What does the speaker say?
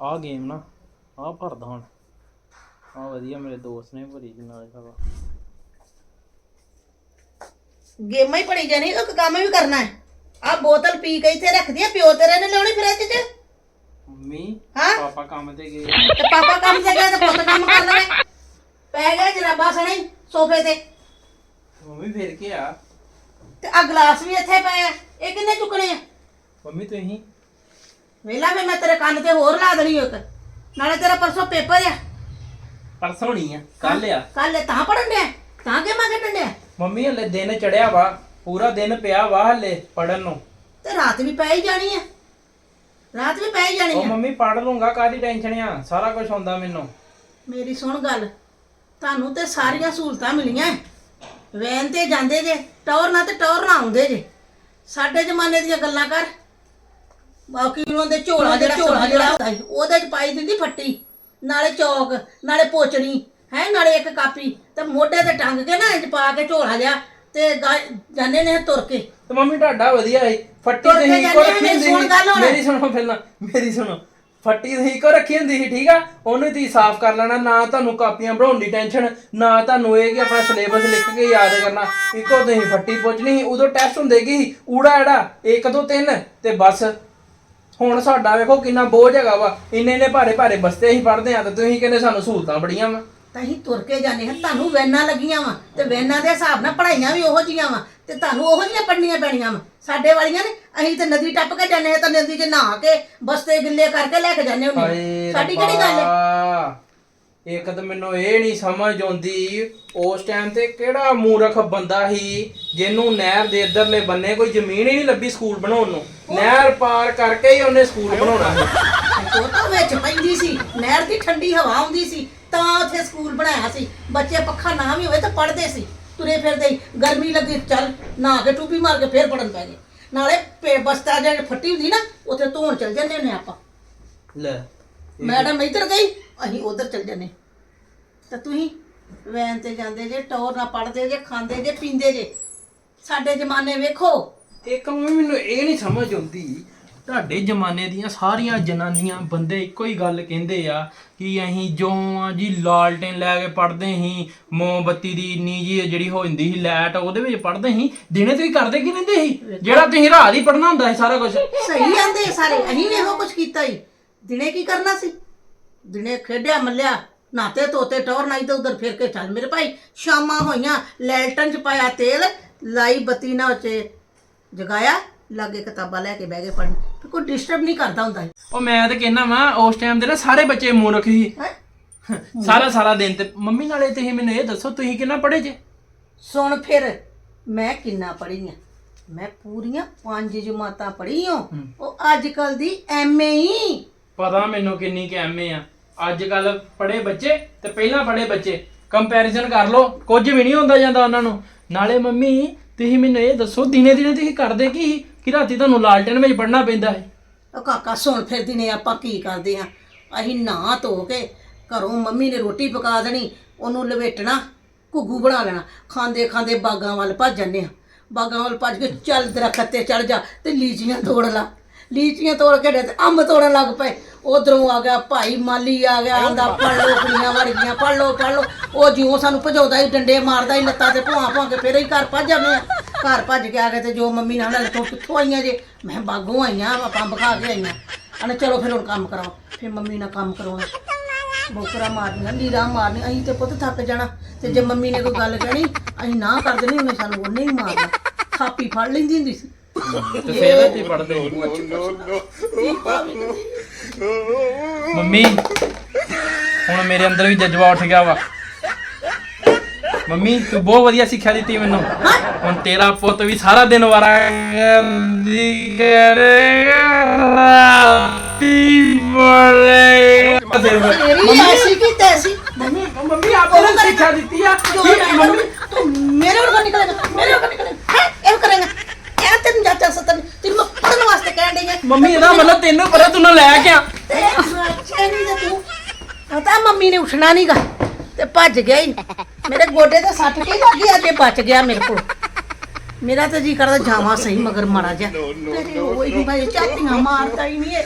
ਆਹ ਗੇਮ ਨਾ ਆਹ ਭਰਦਾ ਹੁਣ। ਆਹ ਵਧੀਆ ਮੇਰੇ ਦੋਸਤ ਨੇ ਭਰੀ ਜੀ ਨਾਲੇ ਸਭ ਗੇਮਾਂ ਹੀ ਪੜੀ ਜਾਣੀ ਉਹ ਕੰਮ ਵੀ ਕਰਨਾ ਹੈ। ਆ ਬੋਤਲ ਪੀ ਕੇ ਇੱਥੇ ਰੱਖਦੀ ਆ ਪਿਓ ਤੇਰੇ ਨੇ ਲਿਆਉਣੀ ਫਰਿੱਜ 'ਚ। ਮੰਮੀ ਹਾਂ? ਪਾਪਾ ਕੰਮ ਤੇ ਗਏ। ਤੇ ਪਾਪਾ ਕੰਮ ਤੇ ਗਿਆ ਤੇ ਪੁੱਤ ਕੰਮ ਕਰ ਲਵੇ। ਪੈ ਗਿਆ ਜਰਾਬਾ ਸਣੇ ਸੋਫੇ ਤੇ। ਮੰਮੀ ਫਿਰ ਕੀ ਆ? ਤੇ ਆ ਗਲਾਸ ਵੀ ਇੱਥੇ ਪਏ ਆ ਇਹ ਕਿੰਨੇ ਚੁੱਕਣੇ ਆ? ਮੰਮੀ ਤੁਸੀਂ? ਵੇਲਾ ਵੀ ਮੈਂ ਤੇਰੇ ਕੰਨ ਤੇ ਹੋਰ ਲਾ ਦੇਣੀ ਇੱਕ ਨਾਲੇ ਤੇਰਾ ਪਰਸੋਂ ਪੇਪਰ ਆ। ਪਰਸੋਂ ਨਹੀਂ ਆ ਕੱਲ ਆ। ਕੱਲ ਤਾਂ ਪੜਨ ਡਿਆ? ਤਾਂ ਕਿ ਮੈਂ ਖੇਡਣ ਡਿਆ? ਮੰਮੀ ਹਲੇ ਦਿਨ ਚੜਿਆ ਵਾ ਪੂਰਾ ਦਿਨ ਪਿਆ ਵਾ ਹਲੇ ਪੜਨ ਨੂੰ। ਤੇ ਰਾਤ ਵੀ ਪੈ ਹੀ ਜਾਣੀ ਆ। ਰਾਤ ਵੀ ਪੈ ਹੀ ਜਾਣੀ ਉਹ ਆ ਮੰਮੀ ਪੜ ਲੂੰਗਾ ਕਾਦੀ ਟੈਨਸ਼ਨ ਆ? ਸਾਰਾ ਕੁਝ ਹੁੰਦਾ ਮੈਨੂੰ। ਮੇਰੀ ਸੁਣ ਗੱਲ। ਤੁਹਾਨੂੰ ਤੇ ਸਾਰੀਆਂ ਸਹੂਲਤਾਂ ਮਿਲੀਆਂ। ਵੈਨ ਤੇ ਜਾਂਦੇ ਜੇ ਟੌਰ ਨਾ ਤੇ ਟੌਰ ਨਾ ਆਉਂਦੇ ਜੇ। ਸਾਡੇ ਜ਼ਮਾਨੇ ਦੀਆਂ ਗੱਲਾਂ ਕਰ। ਬਾਕੀ ਉਹਨਾਂ ਦੇ ਝੋਲਾ ਜਿਹੜਾ ਝੋਲਾ ਜਿਹੜਾ ਹੁੰਦਾ ਸੀ, ਉਹਦੇ ਚ ਪਾਈ ਦਿੰਦੀ ਫੱਟੀ ਨਾਲੇ ਚੌਕ ਨਾਲੇ ਪੋਚਣੀ ਹੈ ਨਾਲੇ ਇੱਕ ਕਾਪੀ ਤੇ ਮੋਢੇ ਤੇ ਟੰਗ ਕੇ ਨਾ ਇੰਜ ਪਾ ਕੇ ਝੋਲਾ ਜਿਹਾ ਤੇ ਜਾਂਦੇ ਨੇ ਤੁਰ ਕੇ। ਤੇ ਮੰਮੀ ਤੁਹਾਡਾ ਵਧੀਆ ਏ ਫੱਟੀ ਤੁਰ ਕੇ ਇੱਕੋ ਜਾਂਦੇ ਰੱਖੀ ਹੁੰਦੀ ਸੁਣ ਸੀ। ਹੁਣ। ਮੇਰੀ ਸੁਣੋ ਪਹਿਲਾਂ ਮੇਰੀ ਸੁਣੋ। ਫੱਟੀ ਤੁਸੀਂ ਇੱਕੋ ਰੱਖੀ ਹੁੰਦੀ ਸੀ ਠੀਕ ਆ? ਉਹਨੂੰ ਤੁਸੀਂ ਸਾਫ਼ ਕਰ ਲੈਣਾ ਨਾ ਤੁਹਾਨੂੰ ਕਾਪੀਆਂ ਬਣਾਉਣ ਦੀ ਟੈਨਸ਼ਨ ਨਾ ਤੁਹਾਨੂੰ ਇਹ ਕਿ ਆਪਣਾ ਸਿਲੇਬਸ ਲਿਖ ਕੇ ਯਾਦ ਕਰਨਾ। ਇੱਕੋ ਤੁਸੀਂ ਫੱਟੀ ਪੁੱਛਣੀ ਸੀ ਉਦੋਂ ਟੈਸਟ ਹੁੰਦੇ ਕੀ ਊੜਾ ਐੜਾ 1 2 3 ਤੇ ਬਸ। ਹੁਣ ਸਾਡਾ ਵੇਖੋ ਕਿੰਨਾ ਬੋਝ ਹੈਗਾ ਵਾ। ਇੰਨੇ ਨੇ ਭਾਰੇ ਭਾਰੇ ਬਸਤੇ ਅਸੀਂ ਪੜਦੇ ਆ ਤੇ ਤੁਸੀਂ ਕਹਿੰਦੇ ਸਾਨੂੰ ਸਹੂਲਤਾਂ ਬੜੀਆਂ ਵਾ। ਤਾਂ ਅਸੀਂ ਤੁਰ ਕੇ ਜਾਂਦੇ ਹਾਂ ਤੁਹਾਨੂੰ ਵੈਨਾਂ ਲੱਗੀਆਂ ਵਾ ਤੇ ਵੈਨਾਂ ਦੇ ਹਿਸਾਬ ਨਾਲ ਪੜਾਈਆਂ ਵੀ ਉਹੋ ਜੀਆਂ ਵਾ ਤੇ ਤੁਹਾਨੂੰ ਉਹੋ ਜੀਆਂ ਪੜਨੀਆਂ ਪੈਣੀਆਂ ਵਾ। ਸਾਡੇ ਵਾਲੀਆਂ ਨੇ ਅਸੀਂ ਤੇ ਨਦੀ ਟੱਪ ਕੇ ਜਾਂਦੇ ਹਾਂ ਤਾਂ ਨਦੀ 'ਚ ਨਹਾ ਕੇ ਬਸਤੇ ਗਿੱਲੇ ਕਰਕੇ ਲੈ ਕੇ ਜਾਂਦੇ ਹੁੰਦੇ ਸਾਡੀ ਕਿਹੜੀ ਗੱਲ ਹੈ। ਇੱਕ ਤਾਂ ਮੈਨੂੰ ਇਹ ਨਹੀਂ ਸਮਝ ਆਉਂਦੀ ਉਸ ਟਾਈਮ ਤੇ ਕਿਹੜਾ ਮੂਰਖ ਬੰਦਾ ਸੀ ਜਿਹਨੂੰ ਨਹਿਰ ਦੇ ਇਧਰਲੇ ਬੰਨੇ ਕੋਈ ਜ਼ਮੀਨ ਹੀ ਨਹੀਂ ਲੱਭੀ ਸਕੂਲ ਬਣਾਉਣ ਨੂੰ। ਨਹਿਰ ਪਾਰ ਕਰਕੇ ਹੀ ਉਹਨੇ ਸਕੂਲ ਬਣਾਉਣਾ ਸੀ। ਉਹ ਤਾਂ ਵਿੱਚ ਪੈਂਦੀ ਸੀ ਨਹਿਰ ਦੀ ਠੰਡੀ ਹਵਾ ਆਉਂਦੀ ਸੀ ਤਾਂ ਉੱਥੇ ਸਕੂਲ ਬਣਾਇਆ ਸੀ। ਬੱਚੇ ਪੱਖਾ ਨਾ ਵੀ ਹੋਵੇ ਤਾਂ ਪੜ੍ਹਦੇ ਸੀ ਤੁਰੇ ਫਿਰਦੇ ਹੀ ਗਰਮੀ ਲੱਗੀ ਚੱਲ ਨਹਾ ਕੇ ਟੂਪੀ ਮਾਰ ਕੇ ਫੇਰ ਪੜਨ ਪੈ ਗਏ। ਨਾਲੇ ਪੇ- ਬਸਤਾ ਜਿਹੜੀ ਫੱਟੀ ਹੁੰਦੀ ਨਾ ਉੱਥੇ ਧੋਣ ਚਲ ਜਾਂਦੇ ਹੁੰਦੇ ਆਪਾਂ। ਲੈ ਮੈਡਮ ਇੱਧਰ ਗਈ ਅਸੀਂ ਉਧਰ ਚਲ ਜੰਨੇ ਤਾਂ ਤੁਸੀਂ ਵੈਨ ਤੇ ਜਾਂਦੇ ਜੇ ਟੌਰ ਨਾ ਪੜਦੇ ਜੇ ਖਾਂਦੇ ਜੇ ਪੀਂਦੇ ਜੇ। ਸਾਡੇ ਜ਼ਮਾਨੇ ਵੇਖੋ। ਇੱਕ ਮੰਮੀ ਮੈਨੂੰ ਇਹ ਨਹੀਂ ਸਮਝ ਆਉਂਦੀ। ਤੁਹਾਡੇ ਜ਼ਮਾਨੇ ਦੀਆਂ ਸਾਰੀਆਂ ਜਨਾਨੀਆਂ ਬੰਦੇ ਇੱਕੋ ਹੀ ਗੱਲ ਕਹਿੰਦੇ ਆ ਕਿ ਅਸੀਂ ਜੋ ਆ ਜੀ ਲਾਲਟੇਨ ਲੈ ਕੇ ਪੜਦੇ ਸੀ। ਮੋਮਬੱਤੀ ਦੀ ਇੰਨੀ ਜੀ ਜਿਹੜੀ ਹੋ ਜਾਂਦੀ ਸੀ ਲਾਈਟ ਉਹਦੇ ਵਿੱਚ ਪੜਦੇ ਸੀ। ਦਿਨੇ ਤੁਸੀਂ ਕਰਦੇ ਕੀ ਰਹਿੰਦੇ ਸੀ? ਜਿਹੜਾ ਤੁਸੀਂ ਰਾਤ ਹੀ ਪੜਨਾ ਹੁੰਦਾ ਸੀ ਸਾਰਾ ਕੁਝ ਸਹੀ ਆਂਦੇ ਸਾਰੇ ਅਸੀਂ ਵੀ ਇਹੋ ਕੁਝ ਕੀਤਾ ਹੀ ਦਿਨੇ ਕੀ ਕਰਨਾ ਸੀ? ਦਿਨੇ ਖੇਡਿਆ ਮੱਲਿਆ ਨਾਤੇ ਤੋਤੇ ਟੌਰ ਨਹੀਂ ਤੇ ਉਧਰ ਫਿਰ ਕੇ ਚੱਲ ਮੇਰੇ ਭਾਈ। ਸ਼ਾਮਾਂ ਹੋਈਆਂ ਲੈਲਟਨ ਚ ਪਾਇਆ ਤੇਲ ਲਾਈ ਬੱਤੀ ਨਾ ਉੱਚੇ ਜਗਾਇਆ ਲਾਗੇ ਕਿਤਾਬਾਂ ਲੈ ਕੇ ਬਹਿ ਗਏ ਪੜਨ ਕੋਈ ਡਿਸਟਰਬ ਨਹੀਂ ਕਰਦਾ ਹੁੰਦਾ ਉਹ ਮੈਂ ਤਾਂ ਕਹਿੰਦਾ ਵਾਂ ਉਸ ਟਾਈਮ ਦੇ ਨਾ ਸਾਰੇ ਬੱਚੇ ਮੂਰਖ ਸੀ। ਹੈਂ? ਸਾਰਾ ਸਾਰਾ ਦਿਨ ਤੇ ਮੰਮੀ ਨਾਲੇ ਤੁਸੀਂ ਮੈਨੂੰ ਇਹ ਦੱਸੋ ਤੁਸੀਂ ਕਿੰਨਾ ਪੜ੍ਹੇ ਜੇ? ਸੁਣ ਫਿਰ ਮੈਂ ਕਿੰਨਾ ਪੜ੍ਹੀ ਆ? ਮੈਂ ਪੂਰੀਆਂ ਪੰਜ ਜਮਾਤਾਂ ਪੜ੍ਹੀ ਹਾਂ। ਉਹ ਅੱਜ ਕੱਲ ਦੀ ਐਮਏ ਹੀ ਪਤਾ ਮੈਨੂੰ ਕਿੰਨੀ ਕੁ ਐਮਏ ਆ। ਅੱਜ ਕੱਲ ਪੜੇ ਬੱਚੇ ਤੇ ਪਹਿਲਾਂ ਪੜੇ ਬੱਚੇ ਕੰਪੈਰੀਜ਼ਨ ਕਰ ਲਓ, ਕੁਝ ਵੀ ਨਹੀਂ ਹੁੰਦਾ ਜਾਂਦਾ ਉਹਨਾਂ ਨੂੰ। ਨਾਲੇ ਮੰਮੀ, ਤੁਸੀਂ ਮੈਨੂੰ ਇਹ ਦੱਸੋ ਦਿਨੇ ਦਿਨੇ ਤੁਸੀਂ ਕਰਦੇ ਕੀ ਸੀ ਕਿ ਰਾਤੀ ਤੁਹਾਨੂੰ ਲਾਲਟਨ ਵਿੱਚ ਪੜਨਾ ਪੈਂਦਾ ਹੈ ਉਹ ਕਾਕਾ, ਸੁਣ ਫਿਰ ਦਿਨੇ ਆਪਾਂ ਕੀ ਕਰਦੇ ਆ ਅਸੀਂ ਨਹਾ ਧੋ ਕੇ ਘਰੋਂ ਮੰਮੀ ਨੇ ਰੋਟੀ ਪਕਾ ਦੇਣੀ, ਉਹਨੂੰ ਲਵੇਟਣਾ, ਘੁੱਗੂ ਬਣਾ ਲੈਣਾ। ਖਾਂਦੇ ਖਾਂਦੇ ਬਾਗਾਂ ਵੱਲ ਭੱਜ ਜੰਨੇ ਆ ਬਾਗਾਂ ਵੱਲ ਭੱਜ ਕੇ ਚੱਲ ਦਰਖਤ ਤੇ ਚੜ ਜਾ ਤੇ ਲੀਚੀਆਂ ਤੋੜ ਲਾ। ਲੀਚੀਆਂ ਤੋੜ ਕੇ ਡੇ ਤੇ ਅੰਬ ਤੋੜਨ ਲੱਗ ਪਏ। ਉਧਰੋਂ ਆ ਗਿਆ ਭਾਈ ਮਾਲੀ, ਆ ਗਿਆ ਆਂਦਾ, ਫੜ ਲੋ ਕੁੜੀਆਂ ਵੜ ਗਈਆਂ ਫੜ ਲੋ ਫੜ ਲੋ ਉਹ ਜਿਉਂ ਸਾਨੂੰ ਭਜਾਉਂਦਾ ਹੀ ਡੰਡੇ ਮਾਰਦਾ ਹੀ ਲੱਤਾਂ ਤੇ ਭੁਆ ਭੁਆ ਕੇ ਫੇਰ ਹੀ ਘਰ ਭੱਜ ਜਾਂਦੇ ਆ ਘਰ ਭੱਜ ਕੇ ਆ ਗਏ ਤੇ ਜੋ ਮੰਮੀ ਨਾਲ ਲੱਤੋਂ ਕਿੱਥੋਂ ਆਈਆਂ ਜੇ? ਮੈਂ ਬਾਗੋਂ ਆਈਆਂ, ਆਪਾਂ ਅੰਬ ਖਾ ਕੇ ਆਈਆਂ। ਅਨੇ ਚਲੋ ਫਿਰ ਹੁਣ ਕੰਮ ਕਰਾਓ। ਫਿਰ ਮੰਮੀ ਨਾਲ ਕੰਮ ਕਰਾਉਣਾ ਬੋਕਰਾ ਮਾਰਨੀਆਂ, ਨੀਰਾ ਮਾਰਨੀ ਅਸੀਂ ਤੇ ਪੁੱਤ ਥੱਕ ਜਾਣਾ। ਤੇ ਜੇ ਮੰਮੀ ਨੇ ਕੋਈ ਗੱਲ ਕਹਿਣੀ, ਅਸੀਂ ਨਾ ਕਰ ਦੇਣੀ, ਉਹਨੇ ਸਾਨੂੰ ਉਹਨੇ ਹੀ ਮਾਰਨਾ। ਥਾਪੀ ਫੜ ਲੈਂਦੀ ਹੁੰਦੀ ਸੀ। ਤੇ ਫੇਰ ਤੇ ਪੜਦੇ ਮੰਮੀ ਹੁਣ ਮੇਰੇ ਅੰਦਰ ਵੀ ਜਜ਼ਬਾ ਉੱਠ ਗਿਆ ਵਾ। ਮੰਮੀ ਤੂੰ ਬਹੁਤ ਵਧੀਆ ਸਿੱਖਿਆ ਦਿੱਤੀ ਮੈਨੂੰ। ਹੁਣ ਤੇਰਾ ਪੁੱਤ ਵੀ ਸਾਰਾ ਦਿਨ ਵਾਰਾ ਦੀ ਕਰੇਗਾ। ਤੀ ਬੋਲੇ ਤੇਰੀ ਐਸੀ ਕੀ ਤੈਸੀ ਮੰਮੀ ਮੰਮੀ ਆਪੇ ਨੇ ਸਿੱਖਿਆ ਦਿੱਤੀ ਆ। ਜੋ ਕਿ ਮੈਂ ਮੰਮੀ ਤੂੰ ਮੇਰੇ ਵਰਗਾ ਨਿਕਲੇਗਾ ਮੇਰੇ ਵਰਗਾ ਨਿਕਲੇਗਾ ਹੈ ਇਹ ਕਰੇਗਾ ਇਹ ਤੈਨੂੰ ਜਾਚਾ ਸਤਨ ਤੈਨੂੰ ਮੈਂ ਪੜਨ ਵਾਸਤੇ ਕਹਿਣ ਡਈ ਆ ਮੰਮੀ ਇਹਦਾ ਮਤਲਬ ਤੈਨੂੰ ਪਰੇ ਤੂੰ ਨਾ ਲੈ ਕੇ ਆ। ਤੇ ਚੈਨੀ ਤੇ ਤੂੰ ਪਤਾ ਮੰਮੀ ਨੇ ਉੱਠਣਾ ਨਹੀਂਗਾ ਤੇ ਭੱਜ ਗਿਆ ਹੀ ਮੇਰੇ ਗੋਡੇ ਤੇ ਸੱਟ ਕੇ ਲੱਗ ਤੇ ਬਚ ਗਿਆ ਮੇਰੇ ਕੋਲ। ਮੇਰਾ ਤਾਂ ਜੀ ਕਰਦਾ ਜਾਵਾਂ ਸਹੀ ਮਗਰ ਮਾਰਾ ਜਾ ਤੇਰੀ ਉਹ ਹੀ ਭਾਈ ਚਾਟੀਆਂ ਮਾਰਦਾ ਹੀ ਨਹੀਂ ਆ